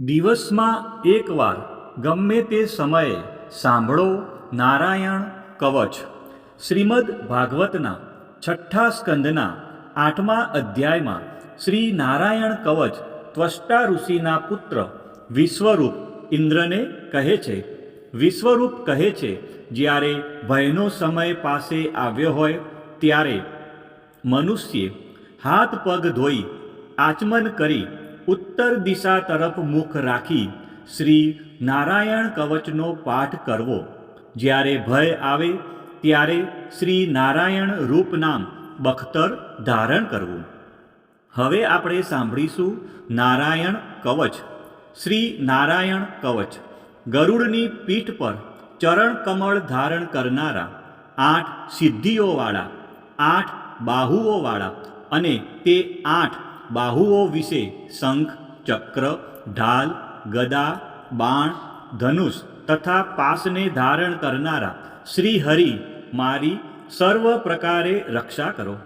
દિવસમાં એકવાર ગમે તે સમયે સાંભળો નારાયણ કવચ. શ્રીમદ ભાગવતના છઠ્ઠા સ્કંદના આઠમા અધ્યાયમાં શ્રી નારાયણ કવચ ત્વષ્ટા ઋષિના પુત્ર વિશ્વરૂપ ઇન્દ્રને કહે છે. વિશ્વરૂપ કહે છે, જ્યારે ભયનો સમય પાસે આવ્યો હોય, ત્યારે મનુષ્યે હાથ પગ ધોઈ આચમન કરી ઉત્તર દિશા તરફ મુખ રાખી શ્રી નારાયણ કવચનો પાઠ કરવો. જ્યારે ભય આવે, ત્યારે શ્રી નારાયણ રૂપ નામ બખ્તર ધારણ કરવું. હવે આપણે સાંભળીશું નારાયણ કવચ. શ્રી નારાયણ કવચ. ગરુડની પીઠ પર ચરણ કમળ ધારણ કરનારા આઠ સિદ્ધિઓવાળા, આઠ બાહુઓવાળા અને તે આઠ બાહુઓ વિશે શંખ, ચક્ર, ઢાલ, ગદા, બાણ, ધનુષ તથા પાસને ધારણ કરનારા શ્રી હરિ મારી સર્વ પ્રકારે રક્ષા કરો.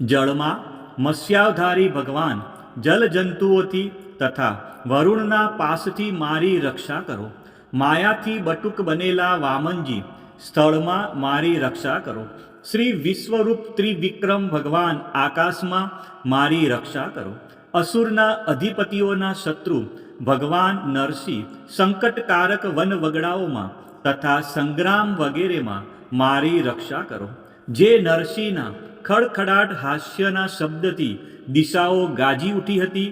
જળમાં મત્સ્યાવધારી ભગવાન જલજંતુઓથી તથા વરુણના પાસથી મારી રક્ષા કરો. માયાથી બટુક બનેલા વામનજી સ્થળમાં મારી રક્ષા કરો. શ્રી વિશ્વરૂપ ત્રિવિક્રમ ભગવાન આકાશમાં મારી રક્ષા કરો. અસુરના અધિપતિઓના શત્રુ ભગવાન નરસિંહ સંકટકારક વન વગડાઓમાં તથા સંગ્રામ વગેરેમાં મારી રક્ષા કરો. જે નરસિંહના ખડખડાટ હાસ્યના શબ્દથી દિશાઓ ગાજી ઉઠી હતી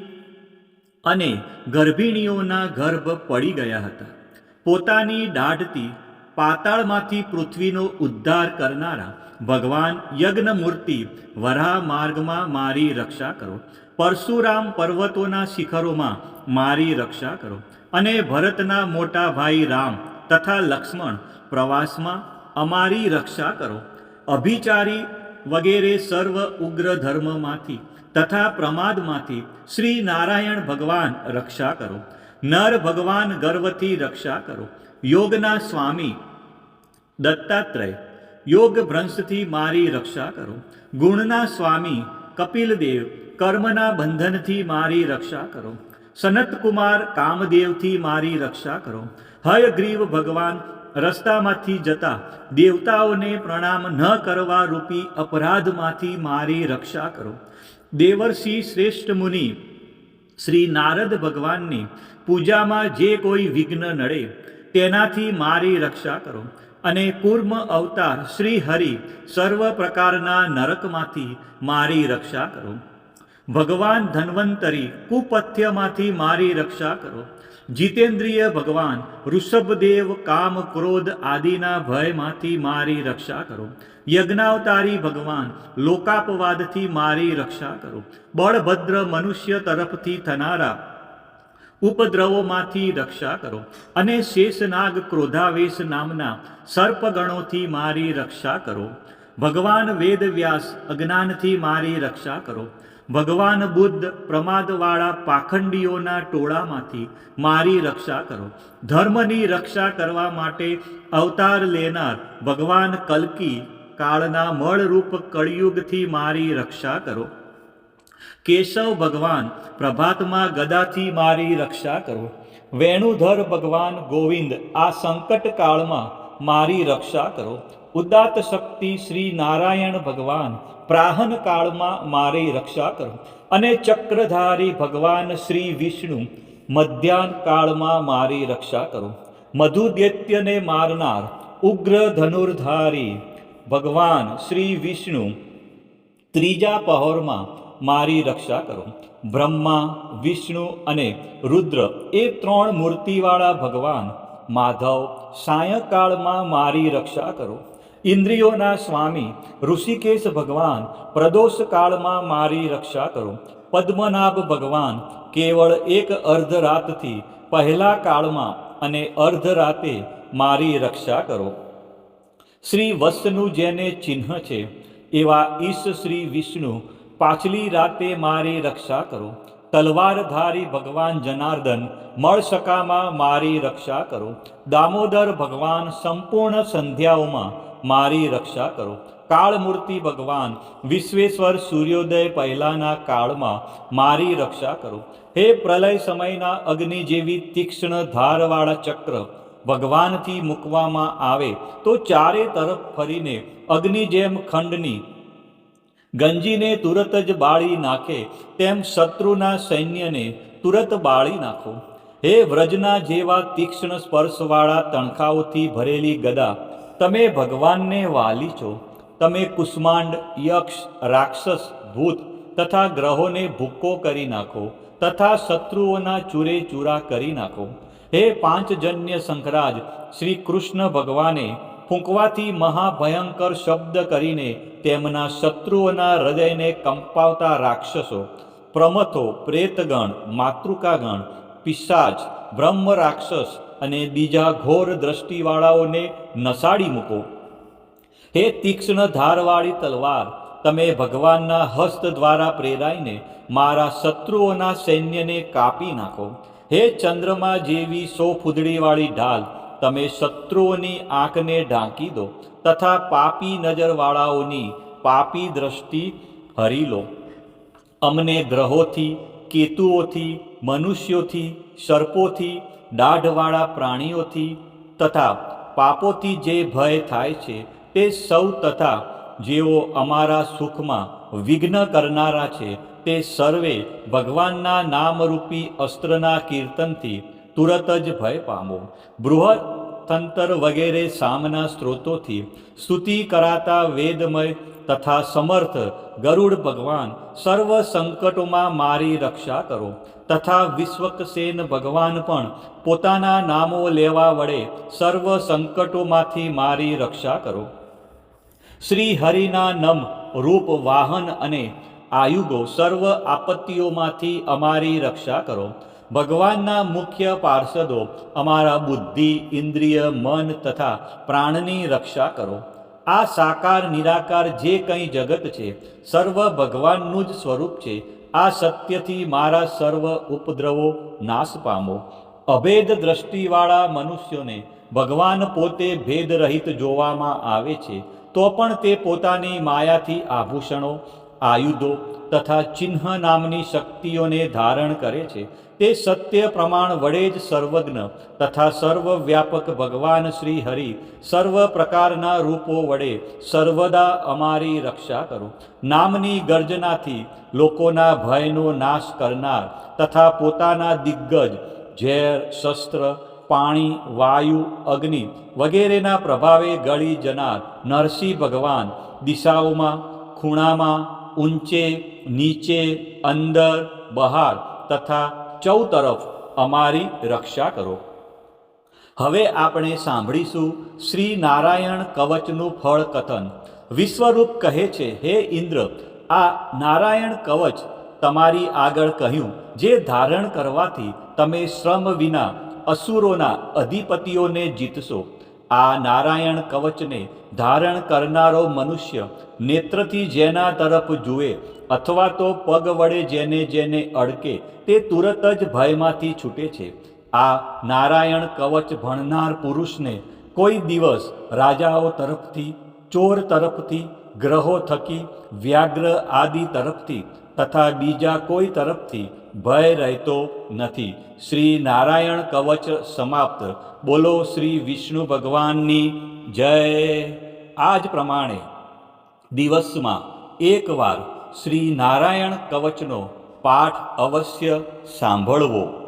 અને ગર્ભિણીઓના ગર્ભ પડી ગયા હતા. પોતાની દાઢથી પાતાળમાંથી પૃથ્વીનો ઉદ્ધાર કરનારા ભગવાન યજ્ઞમૂર્તિ વરાહ માર્ગમાં મારી રક્ષા કરો. પરશુરામ પર્વતોના શિખરોમાં મારી રક્ષા કરો. અને ભરતના મોટા ભાઈ રામ તથા લક્ષ્મણ પ્રવાસમાં અમારી રક્ષા કરો. અભિચારી વગેરે સર્વ ઉગ્ર ધર્મમાંથી તથા પ્રમાદમાંથી શ્રી નારાયણ ભગવાન રક્ષા કરો. નર ભગવાન ગર્વથી રક્ષા કરો. યોગના સ્વામી દત્તાત્રેય, યોગ ભ્રંશથી મારી રક્ષા કરો. ગુણના સ્વામી કપિલદેવ, કર્મના બંધનથી મારી રક્ષા કરો. સનતકુમાર કામદેવથી મારી રક્ષા કરો. હયગ્રીવ ભગવાન રસ્તામાંથી જતા દેવતાઓને પ્રણામ ન કરવા રૂપી અપરાધમાંથી મારી રક્ષા કરો. દેવર્ષિ શ્રેષ્ઠ મુનિ શ્રી નારદ ભગવાનની પૂજામાં જે કોઈ વિઘ્ન નડે તેનાથી મારી રક્ષા કરો અને કુર્મ અવતાર શ્રી હરિ સર્વ પ્રકારના નરકમાંથી મારી રક્ષા કરો. ભગવાન ધન્વંતરી કુપથ્યમાંથી મારી રક્ષા કરો. જીતેન્દ્રિય ભગવાન ઋષભદેવ કામ ક્રોધ આદિના ભયમાંથી મારી રક્ષા કરો. યજ્ઞાવતારી ભગવાન લોકાપવાદથી મારી રક્ષા કરો. બળભદ્ર મનુષ્ય તરફથી થનારા ઉપદ્રવોમાંથી રક્ષા કરો અને શેષનાગ ક્રોધાવેશ નામના સર્પગણોથી મારી રક્ષા કરો. ભગવાન વેદવ્યાસ અજ્ઞાનથી મારી રક્ષા કરો. ભગવાન બુદ્ધ પ્રમાદવાળા પાખંડીઓના ટોળામાંથી મારી રક્ષા કરો. ધર્મની રક્ષા કરવા માટે અવતાર લેનાર ભગવાન કલ્કી કાળના મળરૂપ કળિયુગથી મારી રક્ષા કરો. કેશવ ભગવાન, પ્રભાતમાં ગદાથી મારી રક્ષા કરો. વેણુધર ભગવાન ગોવિંદ, આ સંકટ કાળમાં મારી રક્ષા કરો. ઉદાત્ત શક્તિ શ્રી નારાયણ ભગવાન, પ્રાહન કાળમાં મારી રક્ષા કરો. અને ચક્રધારી ભગવાન શ્રી વિષ્ણુ, મધ્યાહન કાળમાં મારી રક્ષા કરો. મધુદૈત્યને મારનાર ઉગ્ર ધનુર્ધારી ભગવાન શ્રી વિષ્ણુ, ત્રીજા પહોરમાં મારી રક્ષા કરો. બ્રહ્મા, વિષ્ણુ અને રુદ્ર એ ત્રણ મૂર્તિવાળા ભગવાન. માધવ, સાયંકાળમાં મારી રક્ષા કરો. ઇન્દ્રિયોના સ્વામી, ઋષિકેશ ભગવાન પ્રદોષ કાળમાં મારી રક્ષા કરો. પદ્મનાભ ભગવાન, કેવળ એક અર્ધરાતથી પહેલા કાળમાં અને અર્ધરાતે મારી રક્ષા કરો. શ્રી વત્સનું જેને ચિહ્ન છે, એવા ઈશ શ્રી વિષ્ણુ પાછલી રાતે મારી રક્ષા કરો. તલવારધારી ભગવાન જનાર્દન, મળશકામાં મારી રક્ષા કરો. દામોદર ભગવાન સંપૂર્ણ સંધ્યાઓમાં મારી રક્ષા કરો. કાળમૂર્તિ ભગવાન, વિશ્વેશ્વર સૂર્યોદય પહેલાના કાળમાં મારી રક્ષા કરો. હે પ્રલય સમયના અગ્નિ જેવી તીક્ષ્ણ ધારવાળા ચક્ર, ભગવાનથી મૂકવામાં આવે તો ચારે તરફ ફરીને અગ્નિ જેમ ખંડની ગંજીને તુરત જ બાળી નાખે, તેમ શત્રુના સૈન્યને તુરત બાળી નાખો. હે વ્રજના જેવા તીક્ષ્ણ સ્પર્શવાળા તણખાઓથી ભરેલી ગદા, તમે ભગવાનને વાલી છો. તમે કુષ્માંડ, યક્ષ, રાક્ષસ, ભૂત તથા ગ્રહોને ભૂક્કો કરી નાખો તથા શત્રુઓના ચૂરે ચૂરા કરી નાખો. હે પાંચજન્ય શંખરાજ, શ્રી કૃષ્ણ ભગવાને ફૂંકવાથી મહાભયંકર શબ્દ કરીને તેમના શત્રુઓના હૃદયને કંપાવતા રાક્ષસો, પ્રમથો, પ્રેતગણ, માતૃકાગણ, પિશાચ, બ્રહ્મ રાક્ષસ અને બીજા ઘોર દ્રષ્ટિવાળાઓને નસાડી મૂકો. હે તીક્ષ્ણ ધારવાળી તલવાર, તમે ભગવાનના હસ્ત દ્વારા પ્રેરાઈને મારા શત્રુઓના સૈન્યને કાપી નાખો. હે ચંદ્રમા જેવી સો ફૂદડીવાળી ઢાલ તમે શત્રુઓની આંખને ઢાંકી દો તથા પાપી નજરવાળાઓની પાપી દ્રષ્ટિ હરી લો. અમને ગ્રહોથી, કેતુઓથી, મનુષ્યોથી, સર્પોથી, દાઢવાળા પ્રાણીઓથી તથા પાપોથી જે ભય થાય છે તે સૌ તથા જેઓ અમારા સુખમાં વિઘ્ન કરનારા છે તે સર્વે ભગવાનના નામરૂપી અસ્ત્રના કીર્તનથી તુરત જ ભય પામો. બૃહદ વગેરે સામના સ્ત્રોતોથી સ્તુતિ કરાતા વેદમય તથા સમર્થ ગરુડ ભગવાન સર્વ સંકટોમાં મારી રક્ષા કરો. તથા વિશ્વકસેન ભગવાન પણ પોતાના નામો લેવા વડે સર્વ સંકટોમાંથી મારી રક્ષા કરો. શ્રી હરિના નમ રૂપ વાહન અને આયુગો સર્વ આપત્તિઓમાંથી અમારી રક્ષા કરો. ભગવાનના મુખ્ય પાર્ષદો અમારા બુદ્ધિ, ઇન્દ્રિય, મન તથા પ્રાણની રક્ષા કરો. આ સાકાર, નિરાકાર જે કંઈ જગત છે, સર્વ ભગવાનનું જ સ્વરૂપ છે. આ સત્યથી મારા સર્વ ઉપદ્રવો નાશ પામો. અભેદ દ્રષ્ટિવાળા મનુષ્યોને ભગવાન પોતે ભેદરહિત જોવામાં આવે છે, તો પણ તે પોતાની માયાથી આભૂષણો, આયુધો તથા ચિહ્ન નામની શક્તિઓને ધારણ કરે છે. તે સત્ય પ્રમાણ વડે જ સર્વજ્ઞ તથા સર્વવ્યાપક ભગવાન શ્રી હરિ સર્વ પ્રકારના રૂપો વડે સર્વદા અમારી રક્ષા કરો. નામની ગર્જનાથી લોકોના ભયનો નાશ કરનાર તથા પોતાના દિગ્ગજ ઝેર, શસ્ત્ર, પાણી, વાયુ, અગ્નિ વગેરેના પ્રભાવે ગળી જનાર નરસિંહ ભગવાન દિશાઓમાં, ખૂણામાં, ઊંચે, નીચે, અંદર, બહાર તથા ચૌતરફ અમારી રક્ષા કરો. હવે આપણે સાંભળીશું શ્રી નારાયણ કવચનું ફળ કથન. વિશ્વરૂપ કહે છે, હે ઇન્દ્ર, આ નારાયણ કવચ તમારી આગળ કહ્યું, જે ધારણ કરવાથી તમે શ્રમ વિના અસુરોના અધિપતિઓને જીતશો. આ નારાયણ કવચને ધારણ કરનારો મનુષ્ય નેત્રથી જેના તરફ જુએ અથવા તો પગ વડે જેને જેને અડકે, તે તુરત જ ભયમાંથી છૂટે છે. આ નારાયણ કવચ ભણનાર પુરુષને કોઈ દિવસ રાજાઓ તરફથી, ચોર તરફથી, ગ્રહો થકી, વ્યાઘ્ર આદિ તરફથી તથા બીજા કોઈ તરફથી ભય રહેતો નથી. શ્રી નારાયણ કવચ સમાપ્ત. બોલો શ્રી વિષ્ણુ ભગવાનની જય. આ જ પ્રમાણે દિવસમાં એકવાર શ્રી નારાયણ કવચનો પાઠ અવશ્ય સાંભળવો.